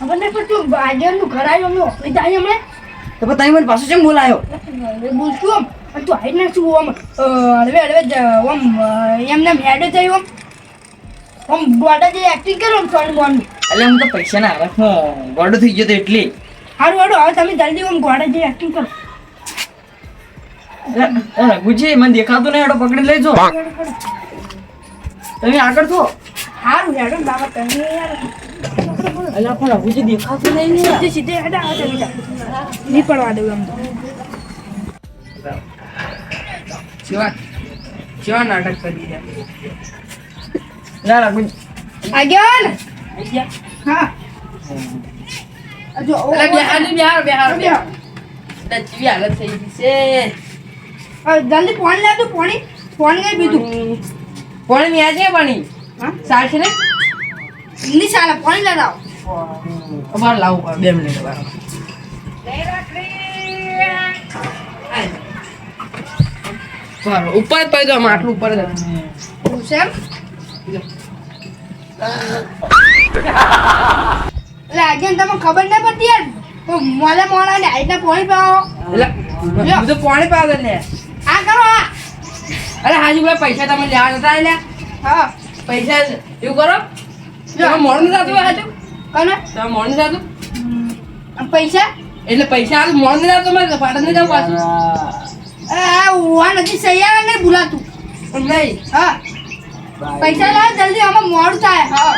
ખબર નહીં પડતી આજનું ઘર આવ્યો અમને ઓફિસ આવી હમણે. તો પણ તમે મને પાછું કેમ બોલાયો? બોલશું આમ. પણ તું આવી ના શું આમ હળવે હળવે આમ એમને હેડ થયું આમ આમ ગોડા જે એક્ટિંગ કરો આમ સોન બોન એટલે હું તો પૈસા ના હું ગોડો થઈ ગયો તો એટલે. હારું હારું હવે તમે જલ્દી આમ ગોડા જે એક્ટિંગ કરો. ગુજી મને દેખાતું નહીં હેડો પકડી લેજો તમે આગળ છો? હારું હેડો બાબા તમે યાર. એટલે પણ રઘુજી દેખાતું નહીં ને સીધે સીધે હેડો આવો તમે જાઓ. દઉં એમ તો. કેવા કેવા નાટક કરી રહ્યા. ના આગળ હા. જો ઓ, એટલે બિહાર બિહાર બિહાર બેહો. હાલત થઈ ગઈ છે. હવે જલ્દી પાણી લાવજો પાણી પાણી કઈ બીજું. પણ ન્યા છે પાણી હા? સાર છે ને? નહીં ચાલે પાણી લાવો અમારે લાવવું પડે બે મિનિટ બરાબર ઉપર જ પડી દો આમ આટલું ઉપર જ છે? એટલે આજે તમને ખબર નહીં પડતી યાર. મોલે મોડા ને આઈટના પાણી પાવો. એટલે તો પાણી પાવે લે. આ કરો આ. અરે હાજી ભાઈ પૈસા તમે લેવા નતા લે હા. પૈસા એવું કરો. મોડું થતું હાજુ કને? તમે મોડું થતું? પૈસા? એટલે પૈસા હાલ મોડું નથી થતું મારે પાટણ નહીં જવું પાછું. આ ઉવા નથી સૈયારા નહીં ભૂલાતું. નહીં? હા. પૈસા લાવ જલ્દી આમાં મોડું થાય. હા.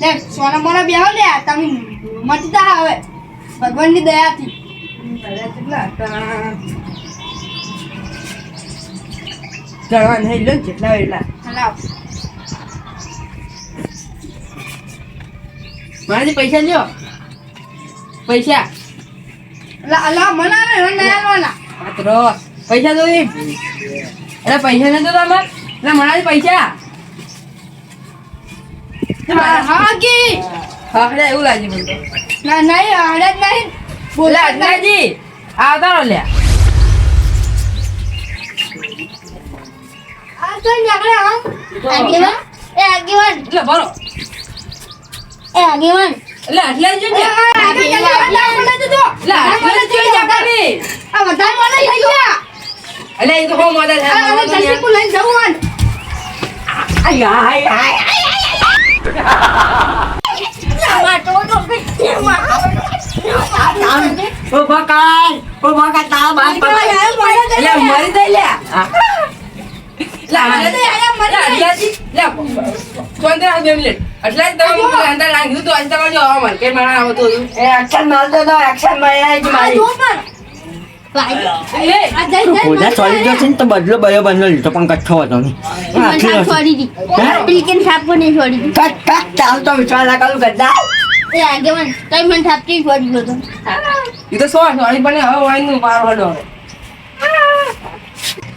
લે સોના મોના બેહો લે તમે મટી તા હવે. ભગવાનની દયાથી. ચડવા નહીં લો જેટલા એટલા લાવ મારાથી પૈસા લ્યો પૈસા લા લા મના ને રન આલવાના પાત્રો પૈસા તો એટલે પૈસા નતો તમાર એટલે મારાથી પૈસા હા કી હા એવું લાગ્યું મને ના નહીં હડે નહીં બોલે બોલા જ નહીં અજનાજી આવતા લ્યા એ આગેવાન એટલે ભરો. એ આગેવાન એટલે આટલા જ જોઈએ આગેવાન મને તો એટલે આટલા જ જોઈએ જાપાની આ વધારે મને લઈ ગયા એટલે એ તો બહુ મદદ આ જલ્દી કો લઈને જવું આને. આમાં તો આયો તો એટલે મરી દે લ્યા કે તો મારી. તો બદલો બયો બંધો લીધો પણ કચ્છો હતો નહીં. આખી સાપ વસ્તુ. છોડી દી. હે? પેલીકેન સાપ પણ નહીં છોડી દી. કાક કાક ચાલ તો વિશ્વાસ કરું ગદ્દા. એ આગેવાન તઈ મને સાપથી છોડી ગયો તો. એ તો સો સોરી પણ હવે વાઈનું પાર હડો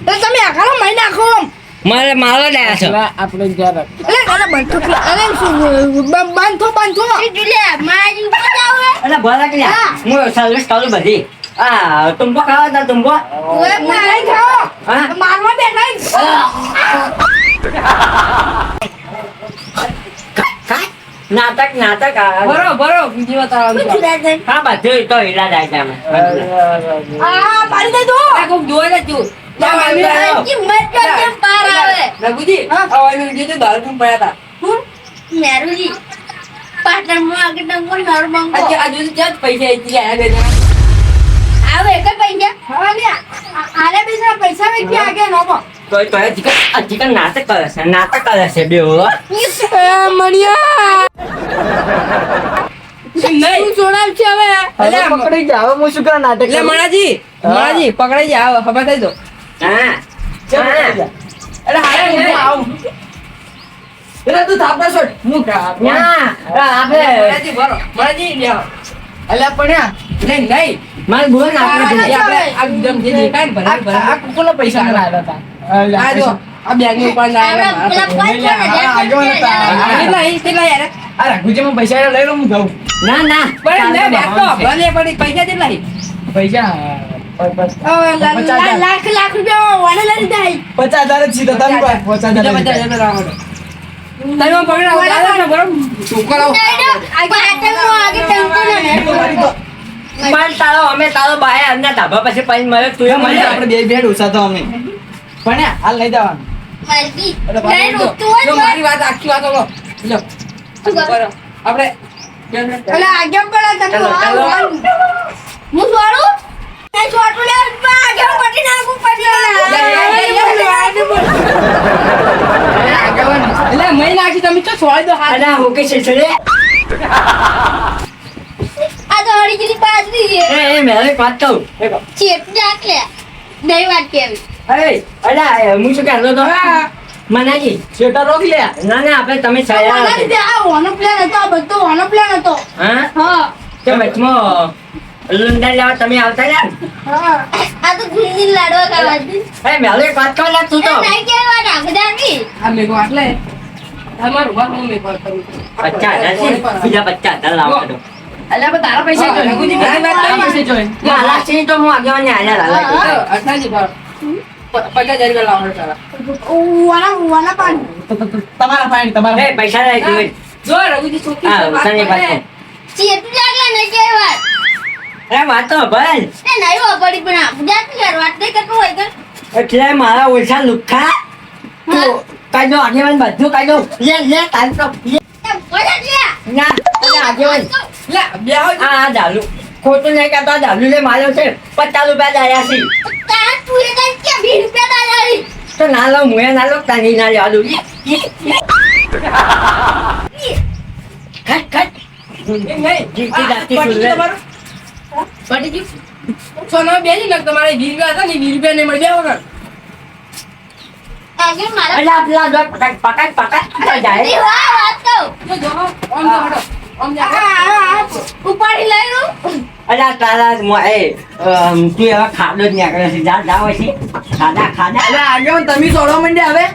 તો તમે આખા મહિના નાખો આમ. મારે મારો લ્યા છે. આપણે જરા અરે અરે બંધો કે અરે બાંધો બાંધો મારા એટલે ભલા કે હા. સર્વિસ કરું બધી. આ તુંબો ખાવા તા તુંબો ઓય મારે ખાઓ મારવા બે નહીં. નાટક નાટક બરો બરો બીજી વાત આવે હા બધું તો હીરા જાય છે અમે. આ મારી દે તો. કોક જોવા જ છું કિંમત તો કેમ પાર આવે રઘુજી હા. આ વાઈનું જે દારૂ પણ પડ્યા હતા. મેરુજી પાટણમાં આગળ ટંકો નર મંગો? આજે જોઈ પૈસા આવી ગયા ગયા આવે કે પૈસા? હા લે. આલે બીજા પૈસા વેચી આગે નો બો તોય તોય ચિકન આ નાટક કરે છે નાટક કરે છે બે હો. નહીં? જોડાવ છે હવે. અલે પકડી હવે હું શું કરું નાટક કરું? મણાજી મણાજી પકડાઈ જાવ ખબર થઈ દો હા. હા. એટલે હારે હું આવું. એટલે તું થાપડા છોડ હું આપણે મણાજી લ્યો. અલ્યા પણ નહીં મારે બોલ આપણે આપણે જે દેખાય ને આ ભલે પૈસા હતા? આ જો. આ બેગની ઉપર આ રાખુજીમાં પૈસા લઈ લો હું જાઉં. ના ના. પણ પૈસા કેટલા? પૈસા બસ લાખ લાખ રૂપિયા વાળે લઈ લીધા પચાસ હજાર જ સીધા તમે પચાસ હજાર હું મહી નાખી તમે દો હાથ. છે છે આ તો એ એ વાત કહું. ચેપ લે. વાત કેવી અરે અલા હું શું કહેતો તો મનાજી સ્વેટર રોક લે. ના ના આપણે તમે આ છાયા વાળા આ વાનો પ્લાન હતો આ બધો વાનો પ્લાન હતો. હા? હા. તો વચમાં? લુંડા લેવા તમે આવતા યાર હા. આ તો ગુંજી લાડવા અરે મેરે એક વાત કરવા લાગ તું તો નહીં કેવા નાખ દાની આ મેઘો આટલે તમારું વાત હું મેઘો કરું પચાસ હજાર બીજા બચ્ચા દલ લાવવા તો. અલ્યા પણ તારા પૈસા જો રઘુજી મારી વાત તારા પૈસા જોઈ. મારા છે તો હું આગળ ને આલ્યા લાલા અઠાજી ભાવ. પચાસ હજાર રૂપિયા લાવો તારા. વાના વાલા તો- તો તમારા પાણી તમારા એ પૈસા લઈ જોઈ. જો રઘુજી છોકરી હા છે, વાત તને વાત કરે. કહું. ચેપ નાખ લે નહીં કેવા અરે વાત તો ભાઈ. એ નહીં વાપરી પણ આપ યાર વાત નહીં કરતો હોય કે એટલે મારા ઓછા લુખા તો કાઢો આગેવાન બધું કાઢો લે લે તો લે. ના આગેવાન. લે, બે આ આ ખોટું નહીં કહેતો આ લે માર્યો છે. પચાસ રૂપિયા દાયા છે. તાર તું એ કે 20 રૂપિયા દાદારી તો ના લો મુએ ના લો તાની ના લેવા આલુ. ખાટ ખાટ. નહીં. જીતી જાતી સુરવે. પટી ગયું? સોનામાં બેસી ને તમારે વીસ રૂપિયા હતા ને વીસ રૂપિયા નહીં મળી બે વગર જાય આગળ તમે દોડવા મંડે હવે?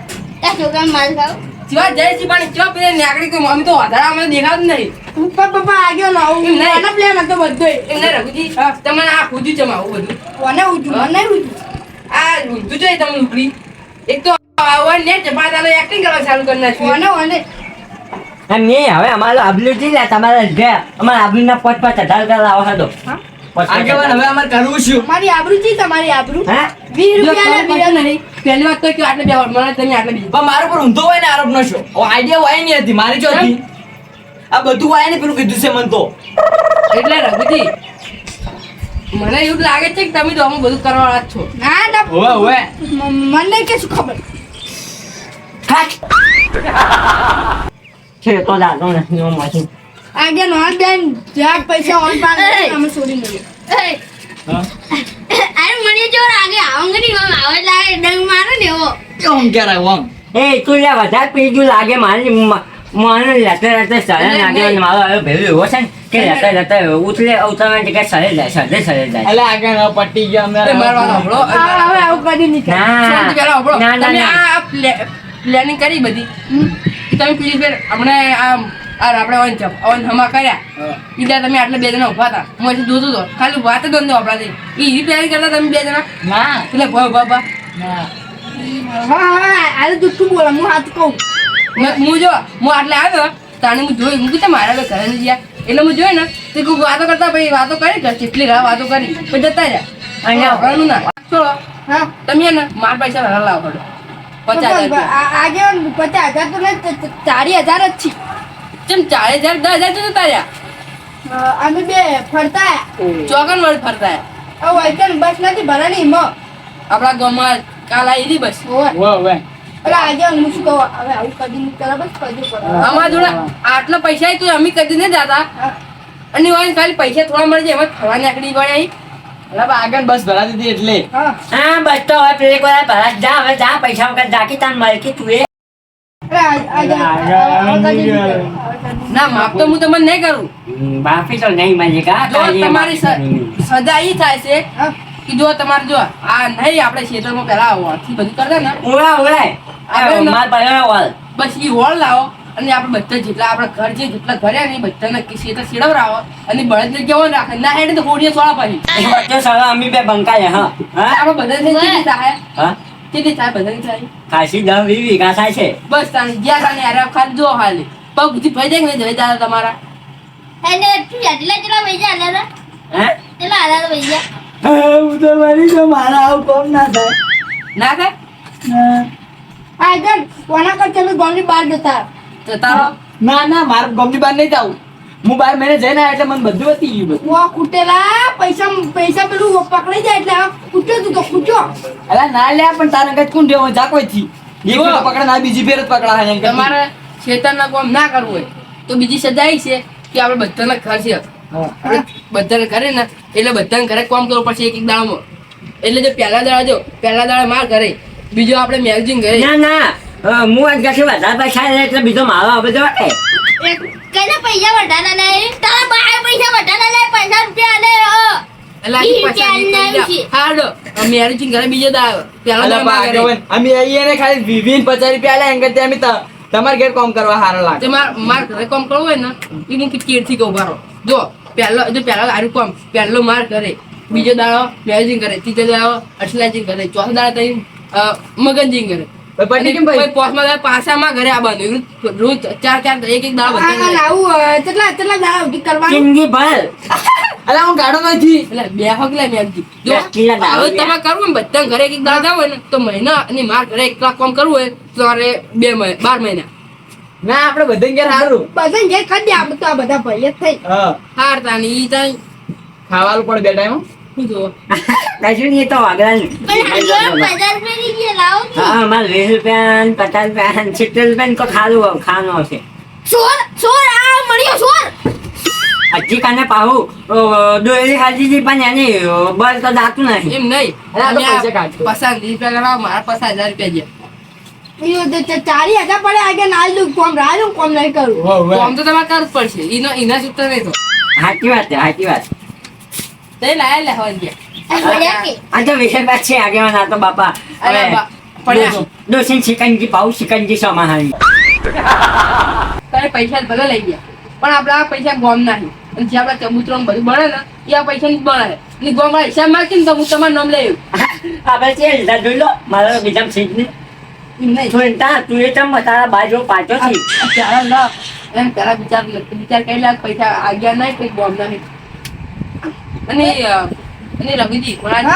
છોકરાને ખાવ. જીવા જય જીવાણી ચો પેલે નેકડી કોઈ તો વધારે અમને દેખાતું નહીં. પપ્પા પપ્પા આગળ લાવો નહીં. વાના પ્લાન હતો બધો. એમ નહીં રઘુજી તમને આ છે આવું બધું. વાને ઉઠું મને ઉઠું આ ઊંધું જોઈએ તમને ઉપરી એક તો આવા ને ચપા ચાલો એક્ટિંગ કરવા ચાલુ કરી નાખ્યું. વાને એમ નહીં હવે અમારું આબલું છે ને તમારા ઘેર. અમારા આબલુના પોત પાંચ હજાર રૂપિયા લાવો હતો પોત આગેવાન. હવે અમારે કરવું શું? મારી આબરૂ છે તમારી આબરૂ? વીસ રૂપિયા તમે ના કશું નહીં? પહેલી વાત તો કે આટલે બે મને તમે આટલે બીજી. પણ મારો પર ઊંધો હોય ને આરોપ નો આઈડિયા હોય નહીં હતી મારી જો હતી? આ બધું હોય ને પેલું કીધું છે મન તો. એટલે રઘુજી મને એવું લાગે છે કે તમે તો આમાં બધું કરવા વાળા જ છો. ના ના. હોવે હોવે. મને કે શું ખબર? છે તો જાતો નથી હું મશીન આગળ બેન જ્યાં પૈસા ઓન પાન એય. અમે છોડી મળીએ એ અરે મને જો આગે આવું નહીં આમ આવે લાગે ડંગ મારો ને એવો કેમ ક્યારે આવું આમ એ તું લે વધારે પીજું લાગે મારી મને લેતે લેતા સરે લાગે અને મારો હવે ભેલું એવો છે ને કે લેતા લેતા ઉતલે ઉતરવાની જગ્યાએ સરે જાય સરે સરે જાય એટલે આગળ ન પટી ગયા અમે મારવાનો. આ હવે આવું કરી નહીં થાય. ના ના ના આ પ્લે- પ્લાનિંગ કરી બધી તમે પ્લીઝ ફેર હમણાં આમ આ આપણે ઓન ચપ ઓન હમા કર્યા. ઈદા તમે આટલે બે જણા ઊભા હતા. હું અહીંથી જોતો હતો. ખાલી વાત જ બંધ આપણા ઈ ઈ પ્લાનિંગ કરતા તમે બે જણા? ના. એટલે ભા ભા ભા. ના. હા હા આ તો જુઠ્ઠું બોલે હું હાથ કહું. મેં- હું જો હું આટલે આવ્યો તાને હું જોયું. હું કીધું મારા બે ઘરે નથી એટલે હું જોયું ને તે કોઈ વાતો કરતા પછી વાતો કરી કે કેટલી ઘણા વાતો કરી. પછી જતા રહ્યા. અહીંયા. ઘરનું ના છોડો હા. તમે ને માર પૈસા લાવો પડો. પચાસ હજાર આગે પચાસ હજાર તો નહીં ચારી હજાર જ છે. ચમ ચાલીસ હજાર દસ હજાર જતા રહ્યા અમે બે ફરતા ચોકન ચોગન વળી ફરતા રહ્યા. આ બસ નથી ભરાણી એમાં આપણા ગામમાં કાલ આવી હતી બસ હોવે. હોવે હોવે એટલે આજે હું શું કહું હવે આવું કદી નહીં કરે બસ કદી અમારા જોડે આટલા પૈસા તું અમે કદી નહીં જાતા અને હોય ખાલી પૈસા થોડા મળી જાય એમાં ફરવા નીકળી પડે અહીં. આગળ બસ ભરાતી હતી એટલે હા હા બસ તો હવે પેલે કોઈ ભરા જા હવે જા પૈસા વગર જાકી તાન મળકી તું એ ના માફ તો હું તમને નહીં કરું. માફી તો નહીં માજી કા જો તમારી સજા ઈ થાય છે કે જો તમારે જો આ નહીં આપણે ખેતરમાં પહેલા હોવાથી બધું કરતા ને. ઓળા ઓળા માર પાસે વાલ બસ ઈ હોળ લાવો અને આપણે બધા જેટલા આપણા ઘર છે જેટલા ઘરે ને બધાને કિસી તો શેડવરાવો અને બળદને કેવો રાખે. ના હેડે તો હોડીએ સોળા પછી વચ્ચે સાલા અમે બે બંકાય હા. હા? આપણે બધાને કેટલી થાય? હા? કેટલી થાય? બધાની થાય? ખાસી દમ વીવી થાય છે. બસ તાણી જ્યાં તાણી હારે ખાલી જો હાલે. પગ બુદ્ધિ ફરી જાય કે નહીં દાદા તમારા? એને તું જેટલા જેટલા પૈસા આલ્યા હતા હે? કેટલા આલ્યા પૈસા હું તો મારી તો મારા આવું કોમ ના થાય. ના થાય? આ ગણ કોના કર તમે ગોમની બહાર જતા. જતા ના ના મારે ગમની બહાર નહીં જાવું હું બાર મહિને જઈને આવ્યા એટલે મને બધું હતી ગયું બધું. વા કુટેલા પૈસા પૈસા પેલું પકડાઈ જાય એટલે આ કૂટ્યો તું તો કૂટ્યો અલા ના લ્યા પણ તારા અંગત કોણ દેવો જા કોઈ થી એક પકડા ના બીજી ફેર જ પકડા એમ તમારે ખેતરના કામ ના કરવું હોય તો બીજી સજા એ છે કે આપણે બધાને છે. બધાને કરે ને એટલે બધાને ઘરે કામ કરવું પડશે એક એક દાડામાં. એટલે જો પહેલા દાડા જો પહેલા દાડા માર કરે બીજો આપણે મેગઝીન કરે ના ના. હું આજ કશું વધારે પૈસા એટલે બીજો મારો હવે જો એ પૈસા વધારા લે તારા બાર પૈસા વધારા લે પૈસા રૂપિયા લે અમે ખાલી વી- પચાસ રૂપિયા લે એમ કરતા અમે ત- તમારા ઘેર કામ કરવા હારા લાગે. માર માર ઘરે કામ કરવું હોય ને એ હું કેરથી કહું બારો જો પહેલો જો પહેલો આરું કામ પહેલો માર કરે બીજો દાડો મેરેજિંગ કરે ત્રીજો દાડો અઠલાજીંગ કરે ચોથો દાડો તઈ મગનજીંગ કરે. રોજ ચાર ચાર એક એક દાડો કેટલા કેટલા દાડા કરવાનું? અલા હું ગાડો નથી એટલે બે હક લે દાડો હવે તમે કરવું ને બધા ઘરે એક દાદા હોય ને તો મહિના અને માર ઘરે એક લાખ કામ કરવું હોય તો તમારે બે મહિના બાર મહિના. ના આપણે બધા ઘેર હારું. બધા ઘેર ખાધી દે આપણે તો આ બધા ભાઈ જ થઈ હા. હારતા ને ઈ તાઈ ખાવાનું પણ બે ટાઈમ શું જોવો કશું નહીં તો છો. હા અમારે વીસ રૂપિયા ને પચાસ રૂપિયા ને સિત્તેર રૂપિયા તો ખાવાનું ખાવાનું હશે સોર સોર આ મળ્યો સોર હજી કાને પાહુ દોરી ખાધી હતી પણ એની બસ તો જાતું નહીં. એમ નહીં. અરે આ તો અમે આ પૈસા કાઢજો. પચાસ રૂપિયા મારા પાસે હજાર રૂપિયા ગયા. હજાર પડે આગળ ના દઉં કોમ રાહ કોમ નહીં કરું. કામ તો તમારે કરવું પડશે. ઈનો એના નહીં તો. સાચી વાત છે સાચી વાત. તે લાયા લેવા ગયા આ મળ્યા કે આ તો વિષય બાદ છે આગેવાન આ તો બાપા. પડ્યા. દોષી શિકંજી પાઉ શિકંજી સમાહારી. તારે પૈસા ભલે લઈ ગયા. પણ આપણા આ પૈસા ગોમ નહીં અને જે આપણા ચબૂતરો બધું બને ને એ આ પૈસા ની બને ને ગોમ વાળા હિસાબ માંગી ને તો હું તમારું નામ લઈ આપણે છે લીધા જોઈ લો મારો બીજા સીટ ને એમ નહીં. જોઈતા તું એ ચમ તારા બાજુ પાછો છે. આ પેલા એમ પેલા વિચાર વિચાર કરી લે પૈસા આગળ નહીં કઈ ગોમ નહીં અને અને રવિજી પણ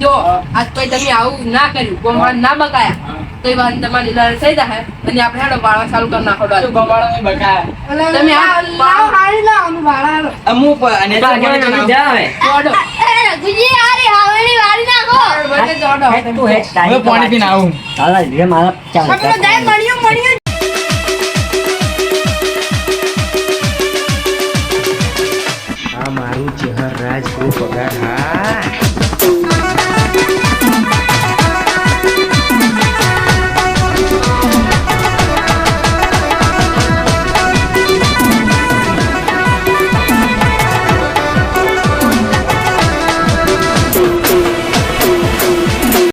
જો આજ પછી તમે આવું ના કર્યું ગોમ ના બકાયા તો એ વાત તમારી લડાઈ થઈ જાય અને આપણે હેડો વાળવા ચાલુ કરી નાખો શું ગમાડો ને બકા તમે આ લાવ- હારી લાવ અમે વાળા અમુ અને તો આગેવાન અમે જા હવે. દોડો એ રઘુજી હાવેલી વાળી નાખો. બધે તું હે હવે પાણી પીને આવું. હાલા જે મારા ચાલ આપણે જાય